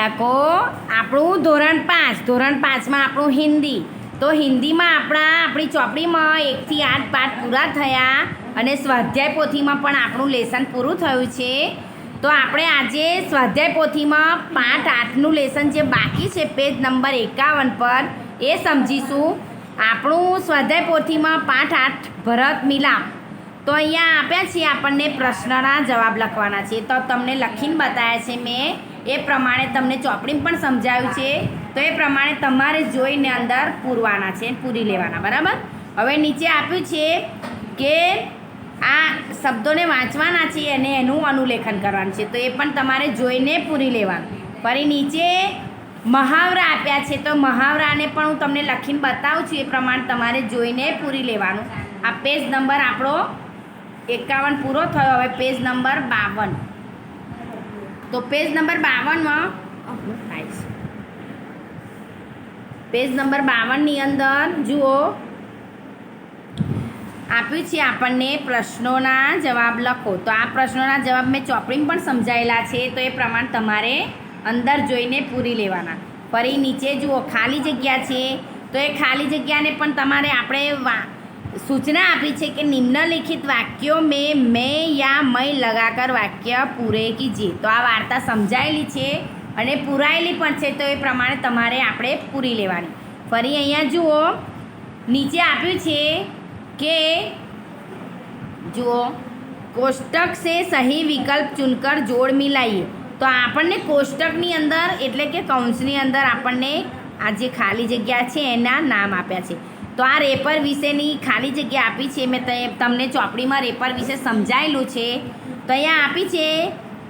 બાળકો, આપણું ધોરણ પાંચ. ધોરણ પાંચમાં આપણું હિન્દી. તો હિન્દીમાં આપણા, આપણી ચોપડીમાં એકથી આઠ પાઠ પૂરા થયા અને સ્વાધ્યાય પોથીમાં પણ આપણું લેસન પૂરું થયું છે. તો આપણે આજે સ્વાધ્યાય પોથીમાં પાઠ આઠનું લેસન જે બાકી છે, પેજ નંબર એકાવન પર, એ સમજીશું. આપણું સ્વાધ્યાય પોથીમાં પાઠ આઠ ભરત મિલાપ. તો અહીંયા આપ્યા છે આપણને પ્રશ્નના જવાબ લખવાના છે. તો તમને લખીને બતાવ્યા છે મેં. એ પ્રમાણે તમને ચોપડીમાં પણ સમજાવ્યું છે. તો એ પ્રમાણે તમારે જોઈને અંદર પૂરવાના છે, પૂરી લેવાના, બરાબર? હવે નીચે આપ્યું છે કે આ શબ્દોને વાંચવાના છે અને એનું અનુલેખન કરવાનું છે. તો એ પણ તમારે જોઈને પૂરી લેવાનું. ફરી નીચે મહાવરા આપ્યા છે. તો મહાવરાને પણ હું તમને લખીને બતાવું છું. એ પ્રમાણે તમારે જોઈને પૂરી લેવાનું. આ પેજ નંબર આપણો એકાવન પૂરો થયો. હવે પેજ નંબર બાવન. તો પેજ નંબર બાવનમાં પેજ નંબર બાવનની અંદર જુઓ. આપ્યું છે આપણને પ્રશ્નોના જવાબ લખો. તો આ પ્રશ્નોના જવાબ મેં ચોપડીમાં પણ સમજાયેલા છે, તો એ પ્રમાણે તમારે અંદર જોઈને પૂરી લેવાના. ફરી નીચે જુઓ, ખાલી જગ્યા છે, તો એ ખાલી જગ્યાને પણ તમારે આપણે સૂચના આપી છે કે નિમ્નલિખિત વાક્યો મેં મેં યા, મય લગાકર વાક્ય પૂરે કીજીએ તો આ વાર્તા સમજાયેલી છે અને પૂરાયેલી પણ છે, તો એ પ્રમાણે તમારે આપણે પૂરી લેવાની. ફરી અહીંયા જુઓ, નીચે આપ્યું છે કે, જુઓ, કોષ્ટક સે સહી વિકલ્પ ચુનકર જોડ મિલાઈએ. તો આપણને કોષ્ટકની અંદર, એટલે કે કૌંસની અંદર આપણને આ જે ખાલી જગ્યા છે એના નામ આપ્યા છે. તો આ રેપર વિશેની ખાલી જગ્યા આપી છે. મેં તમને ચોપડીમાં રેપર વિશે સમજાયેલું છે. તો અહીંયા આપી છે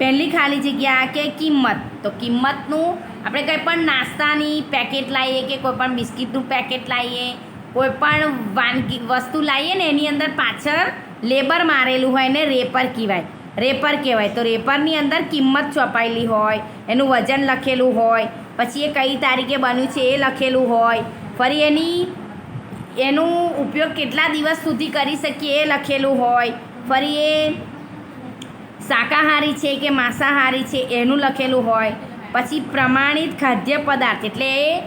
પહેલી ખાલી જગ્યા કે કિંમત. તો કિંમતનું આપણે કંઈ પણ નાસ્તાની પેકેટ લાવીએ કે કોઈ પણ બિસ્કિટનું પેકેટ લાવીએ કોઈ પણ વાનગી વસ્તુ લાવીએ ને એની અંદર પાછળ લેબર મારેલું હોય ને રેપર કહેવાય. રેપર કહેવાય. તો રેપરની અંદર કિંમત ચોપાયેલી હોય, એનું વજન લખેલું હોય, પછી એ કઈ તારીખે બન્યું છે એ લખેલું હોય. ફરી એની એનું ઉપયોગ કેટલા દિવસ સુધી કરી શકીએ એ લખેલું હોય. ફરી એ શાકાહારી છે કે માંસાહારી છે એનું લખેલું હોય. પછી પ્રમાણિત ખાદ્ય પદાર્થ એટલે એ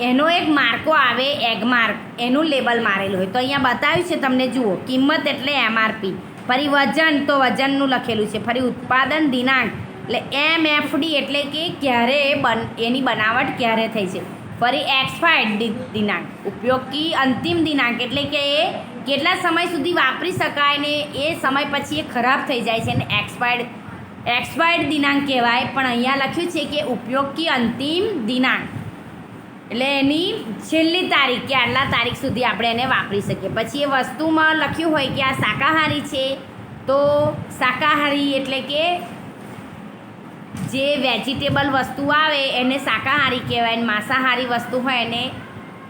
એનો એક માર્કો આવે એગ માર્ક એનું લેબલ મારેલું હોય. તો અહીંયા બતાવ્યું છે તમને, જુઓ, કિંમત એટલે એમઆરપી ફરી વજન, તો વજનનું લખેલું છે. ફરી ઉત્પાદન દિનાંક એટલે એમ એફડી એટલે કે ક્યારે બન, એની બનાવટ ક્યારે થઈ છે. ફરી એક્સપાયર્ડ દિનાંક. ઉપયોગી અંતિમ દિનાંક એટલે કે એ કેટલા સમય સુધી વાપરી શકાય ને એ સમય પછી એ ખરાબ થઈ જાય છે અને એક્સપાયર્ડ એક્સપાયર્ડ દિનાંક કહેવાય. પણ અહીંયા લખ્યું છે કે ઉપયોગી અંતિમ દિનાંક. એટલે એની છેલ્લી તારીખ કે આટલા તારીખ સુધી આપણે એને વાપરી શકીએ. પછી એ વસ્તુમાં લખ્યું હોય કે આ શાકાહારી છે, તો શાકાહારી એટલે કે જે વેજીટેબલ વસ્તુ આવે, એને શાકાહારી કહેવાય અને માંસાહારી વસ્તુ હોય એને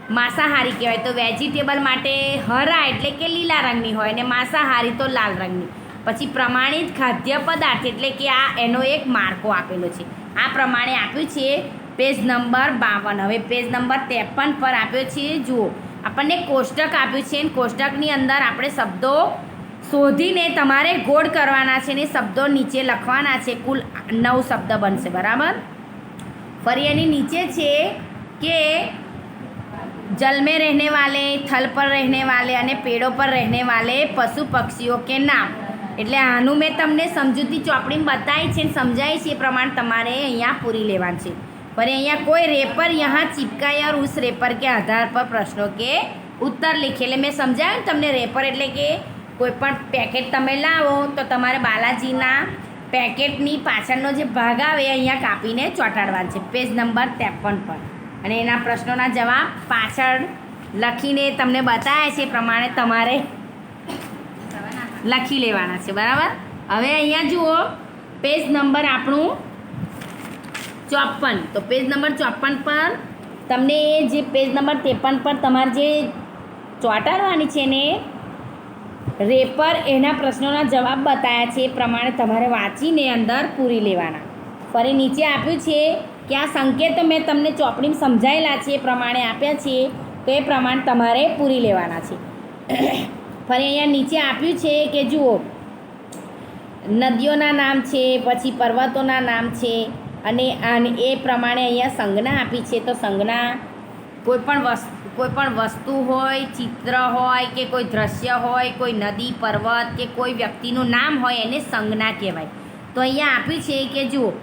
માંસાહારી કહેવાય. તો વેજીટેબલ માટે હરા એટલે કે લીલા રંગની હોય અને માંસાહારી તો લાલ રંગની. પછી પ્રમાણિત ખાદ્ય પદાર્થ એટલે કે આ એનો એક માર્કો આપેલો છે. આ પ્રમાણે આપ્યું છે પેજ નંબર બાવન. હવે પેજ નંબર ત્રેપન પર આપ્યો છે, જુઓ. આપણને કોષ્ટક આપ્યું છે અને કોષ્ટકની અંદર આપણે શબ્દો શોધીને તમારે ગોળ કરવાના છે ને શબ્દો નીચે લખવાના છે. કુલ નવ શબ્દ બનશે. બરાબર? ફરી એની નીચે છે કે જલમે રહેને વાલે, થલ પર રહેને વાલે અને પેડો પર રહેને વાલે પશુ પક્ષીઓ કે નામ. એટલે આનું મેં તમને સમજૂતી ચોપડીમાં બતાવી છે સમજાય છે એ પ્રમાણે તમારે અહીંયા પૂરી લેવાનું છે. પણ અહીંયા કોઈ રેપર યહાં ચિપકાય ઉસ રેપર કે આધાર પર પ્રશ્નો કે ઉત્તર લખે. એટલે મેં સમજાવ્યું તમને રેપર એટલે કે કોઈ પણ પેકેટ તમે લાવો તો તમારે બાલાજીના પેકેટની પાછળનો જે ભાગ આવે અહીંયા કાપીને ચોંટાડવાનો છે. પેજ નંબર ત્રેપન પર. અને એના પ્રશ્નોના જવાબ પાછળ લખીને તમને બતાવે છે એ પ્રમાણે તમારે લખી લેવાના છે. બરાબર? હવે અહીંયા જુઓ પેજ નંબર આપણું ચોપન તો પેજ નંબર ચોપન પર તમને એ જે પેજ નંબર ત્રેપન પર તમારે જે ચોંટાડવાની છે ને રેપર એના પ્રશ્નોના જવાબ બતાવ્યા છે એ પ્રમાણે તમારે વાંચીને અંદર પૂરી લેવાના. ફરી નીચે આપ્યું છે કે આ સંકેતો મેં તમને ચોપડીમાં સમજાયેલા છે, એ પ્રમાણે આપ્યા છે, તો એ પ્રમાણે તમારે પૂરી લેવાના છે. ફરી અહીંયા નીચે આપ્યું છે કે જુઓ, નદીઓના નામ છે, પછી પર્વતોના નામ છે, અને એ પ્રમાણે અહીંયા સંજ્ઞા આપી છે, તો સંજ્ઞા કોઈ પણ વસ્તુ કોઈ પણ વસ્તુ હોય, ચિત્ર હોય કે કોઈ દ્રશ્ય હોય, કોઈ નદી, પર્વત કે કોઈ વ્યક્તિનું નામ હોય એને સંજ્ઞા કહેવાય. તો અહીંયા આપી છે કે જુઓ,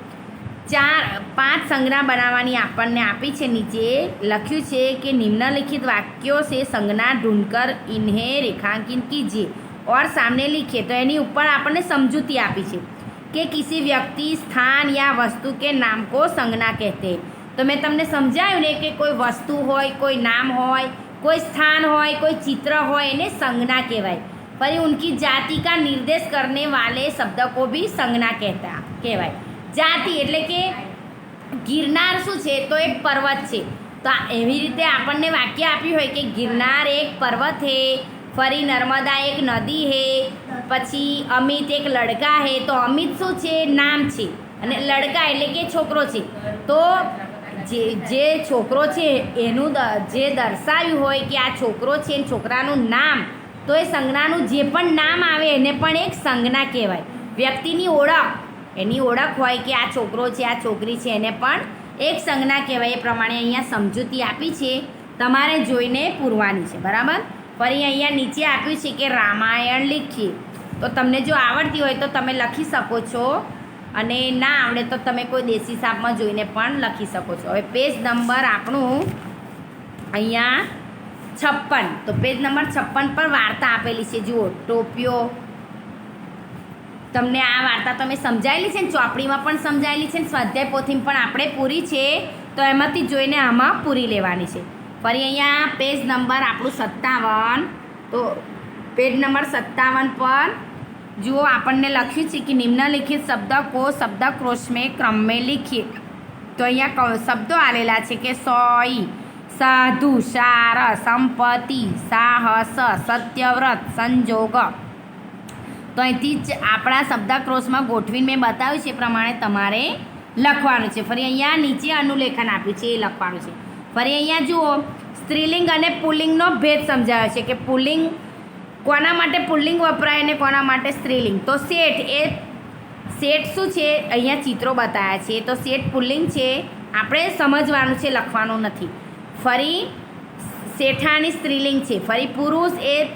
ચાર, પાંચ સંજ્ઞા બનાવવાની આપણને આપી છે નીચે. લખ્યું છે કે નિમ્નલિખિત વાક્યો છે સંજ્ઞા ઢૂંઢકર ઇન્હે, રેખાંકિત, કીજે. ઓર સામને લીખે. તો એની ઉપર આપણને સમજૂતી આપી છે કે કિસી વ્યક્તિ સ્થાન યા વસ્તુ કે નામ કો સંજ્ઞા કહેતે તો મેં તમને સમજાવ્યું ને કે કોઈ વસ્તુ હોય, કોઈ નામ હોય, કોઈ સ્થાન હોય, કોઈ ચિત્ર હોય એને સંજ્ઞા કહેવાય. ફરી ઉનકી જાતિ કા નિર્દેશ કરને વાલે શબ્દ કો બી સંજ્ઞા કહેતા, કહેવાય. જાતિ એટલે કે ગિરનાર શું છે? તો એક પર્વત છે. તો એવી રીતે આપણને વાક્ય આપ્યું હોય કે ગિરનાર એક પર્વત હે, ફરી નર્મદા એક નદી હે, પછી અમિત એક લડકા હે. તો અમિત શું છે? નામ છે. અને લડકા એટલે કે છોકરો છે. તો જે જે છોકરો છે એનું જે દર્શાવ્યું હોય કે આ છોકરો છે એ છોકરાનું નામ, તો એ સંજ્ઞાનું જે પણ નામ આવે એને પણ એક સંજ્ઞા કહેવાય. વ્યક્તિની ઓળખ, એની ઓળખ હોય કે આ છોકરો છે, આ છોકરી છે, એને પણ એક સંજ્ઞા કહેવાય. એ પ્રમાણે અહીંયા સમજૂતી આપી છે. તમારે જોઈને પૂરવાની છે, બરાબર? ફરી અહીંયા નીચે આપ્યું છે કે રામાયણ લીખીએ. તો તમને જો આવડતી હોય તો તમે લખી શકો છો. અને ના આવડે તો તમે કોઈ દેશી સાપમાં જોઈને પણ લખી શકો છો. હવે પેજ નંબર આપણું અહીંયા છપ્પન. તો પેજ નંબર છપ્પન પર વાર્તા આપેલી છે. જુઓ ટોપિયો તમને આ વાર્તા તમે સમજાયેલી છે ને? ચોપડીમાં પણ સમજાયેલી છે ને? સ્વાધ્યાય પોથીમાં પણ આપણે પૂરી છે. તો એમાંથી જોઈને આમાં પૂરી લેવાની છે. ફરી અહીંયા પેજ નંબર આપણું સત્તાવન. તો પેજ નંબર સત્તાવન પર જુઓ, આપણને લખ્યું છે કે નિમ્નલિખિત શબ્દ કો શબ્દકોશ મેં ક્રમે લિખીએ તો અહીંયા શબ્દો આવેલા છે કે સોઈ, સાધુ, સાર, સંપત્તિ, સાહસ, સત્યવ્રત, સંજોગ. તો અહીંથી જ આપણા શબ્દક્રોશમાં ગોઠવીને મેં બતાવ્યું છે એ પ્રમાણે તમારે લખવાનું છે. ફરી અહીંયા નીચે અનુલેખન આપ્યું છે, એ લખવાનું છે. ફરી અહીંયા જુઓ, સ્ત્રીલિંગ અને પુલિંગનો ભેદ સમજાયો છે કે પુલ્લિંગ કોના માટે પુલ્લિંગ વપરાય અને કોના માટે સ્ત્રીલિંગ? તો શેઠ, એ શેઠ શું છે? અહીંયા ચિત્રો બતાવ્યા છે. તો શેઠ પુલ્લિંગ છે. આપણે સમજવાનું છે, લખવાનું નથી. ફરી શેઠાની સ્ત્રીલિંગ છે. ફરી પુરુષ એ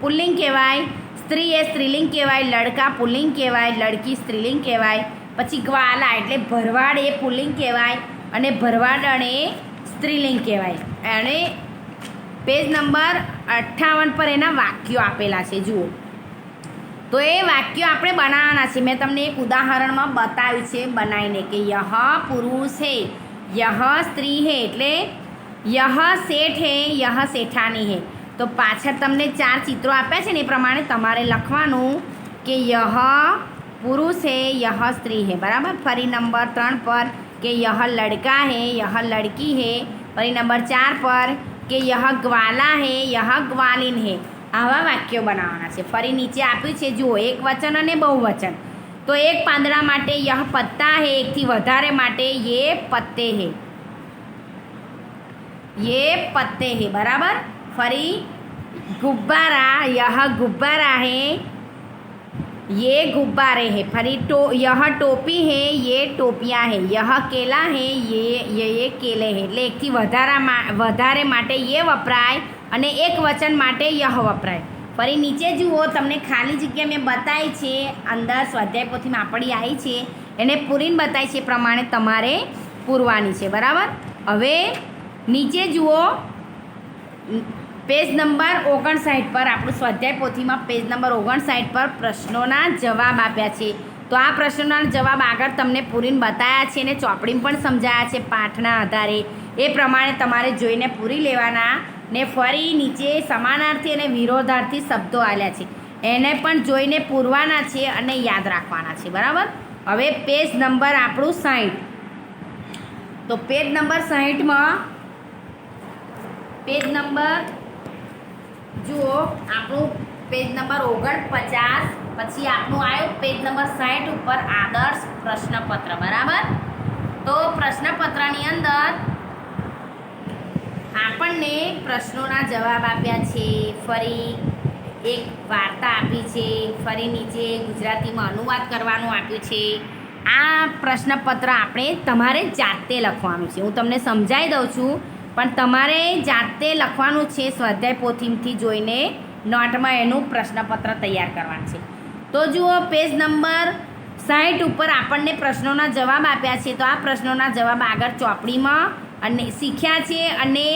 પુલ્લિંગ કહેવાય, સ્ત્રી એ સ્ત્રીલિંગ કહેવાય, લડકા પુલ્લિંગ કહેવાય, લડકી સ્ત્રીલિંગ કહેવાય. પછી ગ્વાલા એટલે ભરવાડ એ પુલ્લિંગ કહેવાય અને ભરવાડણ એ સ્ત્રીલિંગ કહેવાય. અને પેજ નંબર અઠ્ઠાવન પર એના વાક્યો આપેલા છે, જુઓ. તો એ વાક્યો આપણે બનાવવાના છે મેં તમને એક ઉદાહરણમાં બતાવ્યું છે બનાવીને કે યહ પુરુષ હે, યહ સ્ત્રી હે એટલે યહ શેઠ હે, યહ શેઠાની હે. તો પાછળ તમને ચાર ચિત્રો આપ્યા છે ને, એ પ્રમાણે તમારે લખવાનું કે યહ પુરુષ હે, યહ સ્ત્રી હે. બરાબર? ફરી નંબર ત્રણ પર કે યહ લડકા હે, યહ લડકી હે. ફરી નંબર ચાર પર કે યહ ગ્વાલા હે, યહ ગ્વાલિન હે. આવા વાક્યો બનાવવાના છે. ફરી નીચે આપ્યું છે, જુઓ, એક વચન અને બહુવચન. તો એક પાંદડા માટે યહ પત્તા હે, એકથી વધારે માટે યે પત્તે હે. યે પત્તે હે, બરાબર? ફરી ગુબ્બારા, યહ ગુબ્બારા હે ये गुब्बारे हैं फरी टो यह टोपी है ये टोपियाँ है यह केला है ये ये ये કેલે હે એટલે એકથી વધારામાં વધારે માટે એ વપરાય અને એક વચન માટે યહ વપરાય ફરી નીચે જુઓ તમને ખાલી જગ્યા મેં બતાવી છે અંદર સ્વાધ્યાય પોથીમાં આપણી આવી છે એને પૂરીને બતાવી છે એ પ્રમાણે તમારે પૂરવાની છે બરાબર હવે નીચે જુઓ પેજ નંબર ઓગણસાઠ પર, આપણું સ્વાધ્યાય પોથીમાં પેજ નંબર ઓગણસાઠ પર પ્રશ્નોના જવાબ આપ્યા છે. તો આ પ્રશ્નોના જવાબ આગળ તમને પૂરીને બતાવ્યા છે અને ચોપડીમાં પણ સમજાયા છે પાઠના આધારે. એ પ્રમાણે તમારે જોઈને પૂરી લેવાના ને ફરી નીચે સમાનાર્થી અને વિરોધાર્થી શબ્દો આવ્યા છે. એને પણ જોઈને પૂરવાના છે અને યાદ રાખવાના છે, બરાબર? હવે પેજ નંબર આપણું સાઠ તો પેજ નંબર સાઠમાં પેજ નંબર જુઓ, આપણું પેજ નંબર ઓગણપચાસ, પછી આપણું આવ્યું પેજ નંબર સાઠ ઉપર આદર્શ પ્રશ્નપત્ર, બરાબર? તો પ્રશ્નપત્રની અંદર આપણને પ્રશ્નોના જવાબ આપ્યા છે. ફરી એક વાર્તા આપી છે. ફરી નીચે ગુજરાતીમાં અનુવાદ કરવાનું આપ્યું છે. આ પ્રશ્નપત્ર આપણે તમારે જાતે લખવાનું છે. હું તમને સમજાવી દઉં છું. પણ તમારે જાતે લખવાનું છે સ્વાધ્યાય પોથીમથી જોઈને નોટમાં એનું પ્રશ્નપત્ર તૈયાર કરવાનું છે. તો જુઓ, પેજ નંબર સાઠ ઉપર આપણને પ્રશ્નોના જવાબ આપ્યા છે. તો આ પ્રશ્નોના જવાબ આગળ ચોપડીમાં અને શીખ્યા છે અને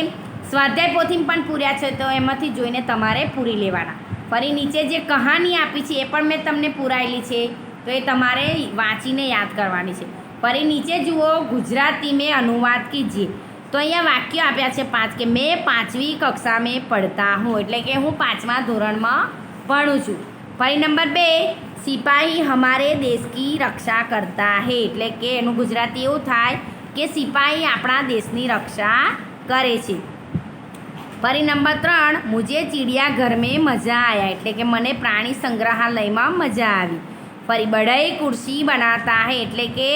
સ્વાધ્યાય પોથીમ પણ પૂર્યા છે, તો એમાંથી જોઈને તમારે પૂરી લેવાના. ફરી નીચે જે કહાની આપી છે એ પણ મેં તમને પૂરાયેલી છે, તો એ તમારે વાંચીને યાદ કરવાની છે. ફરી નીચે જુઓ, ગુજરાતી મેં અનુવાદ કીજીએ તો અહીંયા વાક્ય આપ્યા છે પાંચ કે મેં પાંચમી કક્ષા મેં પડતા હું, એટલે કે હું પાંચમા ધોરણમાં ભણું છું. ફરી નંબર બે, સિપાહી હમારે દેશ કી રક્ષા કરતા હે, એટલે કે એનું ગુજરાતી એવું થાય કે સિપાહી આપણા દેશની રક્ષા કરે છે. ફરી નંબર ત્રણ, મુજે ચિડિયાઘર મેં મજા આવ્યા એટલે કે મને પ્રાણી સંગ્રહાલયમાં મજા આવી. ફરી બઢાઈ કુર્સી બનાતા હે, એટલે કે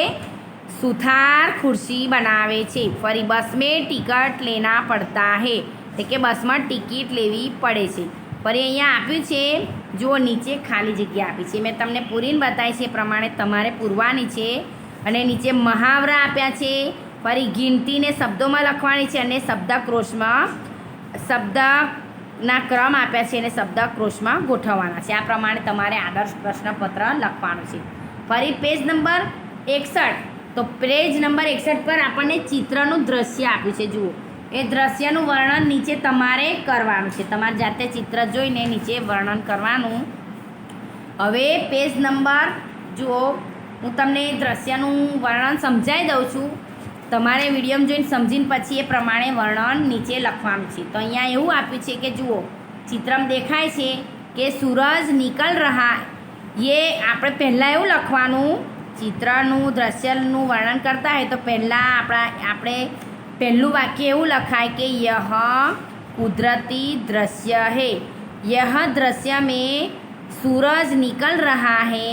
સુથાર ખુરશી બનાવે છે. ફરી બસ મેં ટિકટ લેના પડતા હે. એટલે કે બસમાં ટિકિટ લેવી પડે છે. ફરી અહીંયા આપ્યું છે. જુઓ, નીચે ખાલી જગ્યા આપી છે. મેં તમને પૂરીને બતાવી છે પ્રમાણે તમારે પૂરવાની છે. અને નીચે મહાવરા આપ્યા છે. ફરી ગિનતીને શબ્દોમાં લખવાની છે અને શબ્દક્રોશમાં, શબ્દના ક્રમ આપ્યા છે અને શબ્દક્રોશમાં ગોઠવવાના છે. આ પ્રમાણે તમારે આદર્શ પ્રશ્નપત્ર લખવાનું છે. ફરી પેજ નંબર એકસઠ. તો પેજ નંબર એકસઠ પર આપણને ચિત્રનું દ્રશ્ય આપ્યું છે. જુઓ. એ દ્રશ્યનું વર્ણન નીચે તમારે કરવાનું છે. તમારે જાતે ચિત્ર જોઈને નીચે વર્ણન કરવાનું. હવે પેજ નંબર, જુઓ. હું તમને દ્રશ્યનું વર્ણન સમજાવી દઉં છું. તમારે વિડીયોમાં જોઈને સમજીને પછી એ પ્રમાણે વર્ણન નીચે લખવાનું છે. તો અહીંયા એવું આપ્યું છે કે, જુઓ. ચિત્રમાં દેખાય છે કે સૂરજ નિકલ રહા એ આપણે પહેલાં એવું લખવાનું ચિત્રનું દ્રશ્યનું વર્ણન કરતા હોય તો પહેલાં આપણા આપણે પહેલું વાક્ય એવું લખાય કે યહ કુદરતી દ્રશ્ય है यह दृश्य में सूरज निकल रहा है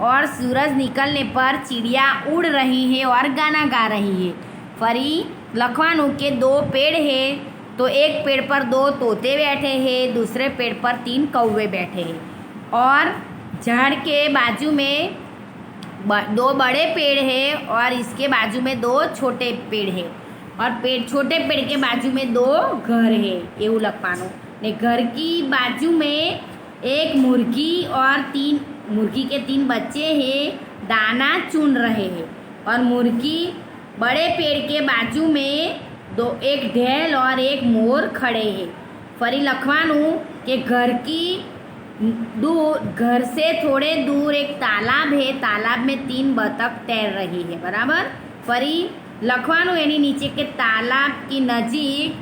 और सूरज निकलने पर चिड़िया उड़ रही है और गाना गा रही है फरी लखवानु के दो पेड़ है तो एक पेड़ पर दो तोते बैठे हैं दूसरे पेड़ पर तीन कौवे बैठे हैं और झाड़ के बाजू में ब- दो बड़े पेड़ है और इसके बाजू में दो छोटे पेड़ है और पेड़ छोटे पेड़ के बाजू में दो घर है એવું લખવાનું ને घर की बाजू में एक मुर्गी और तीन मुर्गी के तीन बच्चे हैं दाना चुन रहे हैं और मुर्गी बड़े पेड़ के बाजू में दो एक ढेल और एक मोर खड़े हैं फरी लखवानु कि घर की दूर घर से थोड़े दूर एक तालाब है तालाब में तीन बतख तैर रही है बराबर फरी लखवानु एनी नीचे के तालाब की नजीक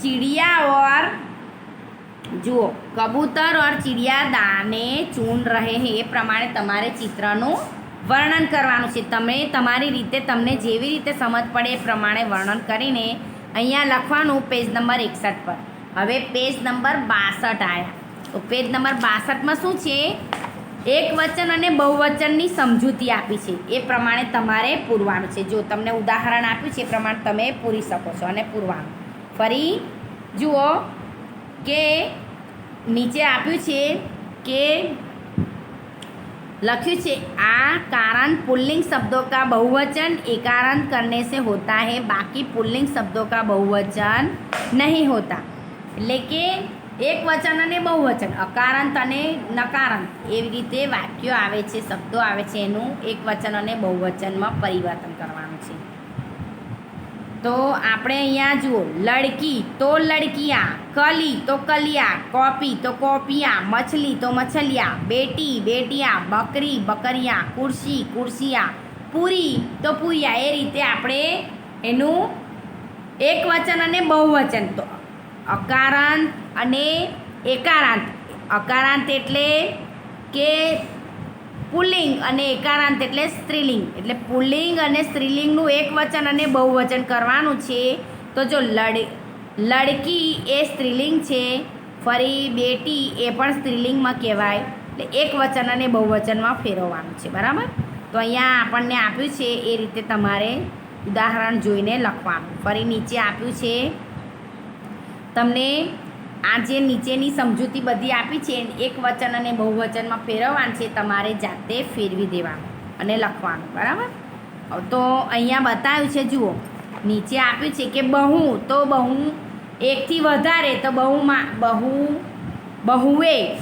चिड़िया और જુઓ કબૂતર ઓર ચિડિયા દાને ચૂન રહે હે એ પ્રમાણે તમારે ચિત્રનું વર્ણન કરવાનું છે તમે તમારી રીતે તમને જેવી રીતે સમજ પડે એ પ્રમાણે વર્ણન કરીને અહીંયા લખવાનું પેજ નંબર એકસઠ પર હવે પેજ નંબર બાસઠ આવ્યા તો પેજ નંબર બાસઠમાં શું છે? એક વચન અને બહુવચનની સમજૂતી આપી છે. એ પ્રમાણે તમારે પૂરવાનું છે. જો તમને ઉદાહરણ આપ્યું છે, એ પ્રમાણે તમે પૂરી શકો છો અને પૂરવાનું. ફરી જુઓ કે નીચે આપ્યું છે કે લખ્યું છે, આ કારણ પુલ્લિંગ શબ્દો કા બહુવચન એકારણ કરને સે હોતા હે, બાકી પુલ્લિંગ શબ્દો કા બહુવચન નહીં હોતા. એટલે કે એક વચન અને બહુવચન અકારાંત અને નકારાંત. એવી રીતે વાક્યો આવે છે, શબ્દો આવે છે, એનું એક વચન અને બહુવચનમાં પરિવર્તન કરવાનું છે. તો આપણે અહીંયા જુઓ. લડકી તો લડકિયા, કલી તો કલિયા, કોપી તો કોપિયા, મછલી તો મછલિયા, બેટી બેટિયા, બકરી બકરિયા કુર્સી કુર્સિયા પૂરી તો પૂરિયા. એ રીતે આપણે એનું એક વચન અને બહુવચન તો અકારાંત અને એકારાંત. અકારાંત એટલે કે પુલ્લિંગ અને એકારાંત એટલે સ્ત્રીલિંગ. એટલે પુલ્લિંગ અને સ્ત્રીલિંગનું એક વચન અને બહુવચન કરવાનું છે. તો જો લડ, લડકી એ સ્ત્રીલિંગ છે, ફરી બેટી એ પણ સ્ત્રીલિંગમાં કહેવાય. એટલે એક વચન અને બહુવચનમાં ફેરવવાનું છે. બરાબર? તો અહીંયા આપણને આપ્યું છે એ રીતે તમારે ઉદાહરણ જોઈને લખવાનું. ફરી નીચે આપ્યું છે તમને આ જે નીચેની સમજૂતી બધી આપી છે. એક વચન અને બહુવચનમાં ફેરવવાનું છે. તમારે જાતે ફેરવી દેવાનું અને લખવાનું. બરાબર? તો અહીંયા બતાવ્યું છે, જુઓ. નીચે આપ્યું છે કે બહુ. તો બહુ એકથી વધારે, તો બહુમાં બહુ, બહુએ.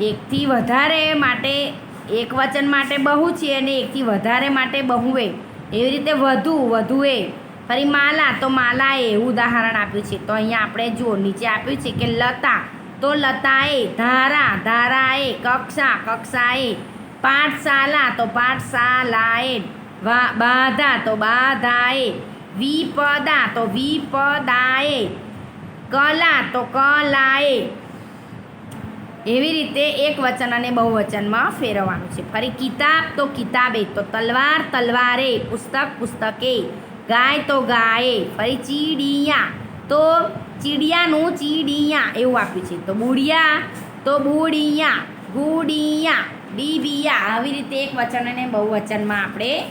એકથી વધારે માટે, એક વચન માટે બહુ છે અને એકથી વધારે માટે બહુએ. એવી રીતે વધુ, વધુએ. ફરી માલા, તો માલાએ ઉદાહરણ આપ્યું છે. તો અહીંયા આપણે જો નીચે આપ્યું છે કે લતા. તો લતાએ ધારા, ધારાએ કક્ષા, કક્ષાએ પાઠશાલા, તો પાઠશાલાએ બાધા, તો બાધાએ વિપદા, તો વિપદાએ કલા, તો કલાએ. એવી રીતે એક વચન અને બહુવચનમાં ફેરવવાનું છે. ફરી કિતાબ, તો કિતાબે, તો તલવાર, તલવારે, પુસ્તક, પુસ્તકે ગાય તો ગાયે, ફરી ચીડિયા. તો ચીડિયાનું ચીડિયા એવું આપ્યું છે. તો બુડિયા તો બુડિયા, ગુડિયા, ડીબિયા. આવી રીતે એક વચન અને બહુ વચનમાં આપણે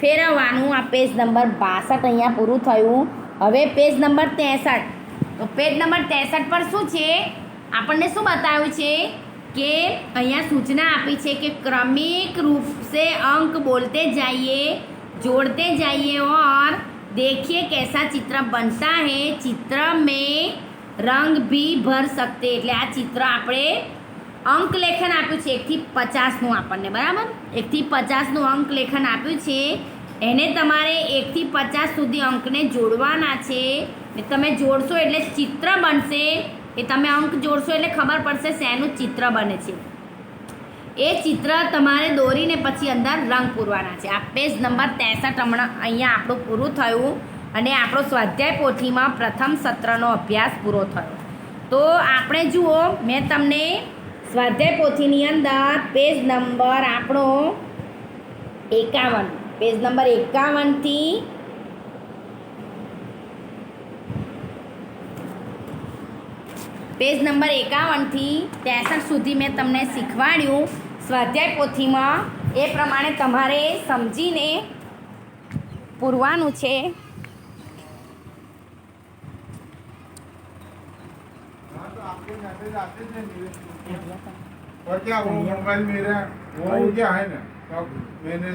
ફેરવવાનું. આ પેજ નંબર બાસઠ અહીંયા પૂરું થયું. હવે પેજ નંબર ત્રેસઠ. તો પેજ નંબર ત્રેસઠ પર શું છે? આપણને શું બતાવ્યું છે? કે અહીંયા સૂચના આપી છે કે ક્રમિક રૂપ અંક બોલતે જઈએ. जोड़ते जाइए और देखिए कैसा चित्र बनता है चित्र में रंग भी भर सकते એટલે આ ચિત્ર આપણે અંક લેખન આપ્યું છે એકથી પચાસનું આપણને બરાબર એકથી પચાસનું અંક લેખન આપ્યું છે એને તમારે એકથી પચાસ સુધી અંકને જોડવાના છે ને તમે જોડશો એટલે ચિત્ર બનશે એ તમે અંક જોડશો એટલે ખબર પડશે શેનું ચિત્ર બને છે એ ચિત્ર તમારે દોરીને પછી અંદર રંગ પૂરવાના છે. આ પેજ નંબર ત્રેસઠ હમણાં અહીંયા આપણું પૂરું થયું અને આપણો સ્વાધ્યાય પોથીમાં પ્રથમ સત્રનો અભ્યાસ પૂરો થયો. તો આપણે જુઓ, મેં તમને સ્વાધ્યાય પોથીની અંદર પેજ નંબર આપણો એકાવન, પેજ નંબર એકાવનથી પેજ નંબર એકાવનથી ત્રેસઠ સુધી મેં તમને શીખવાડ્યું સ્વાધ્યાય પોથીમાં એ પ્રમાણે તમારે સમજીને પૂરવાનું છે हाँ तो आपके मैसेज आते थे मेरे और क्या वो मोबाइल मेरा वो हो गया है ना तो अब मैंने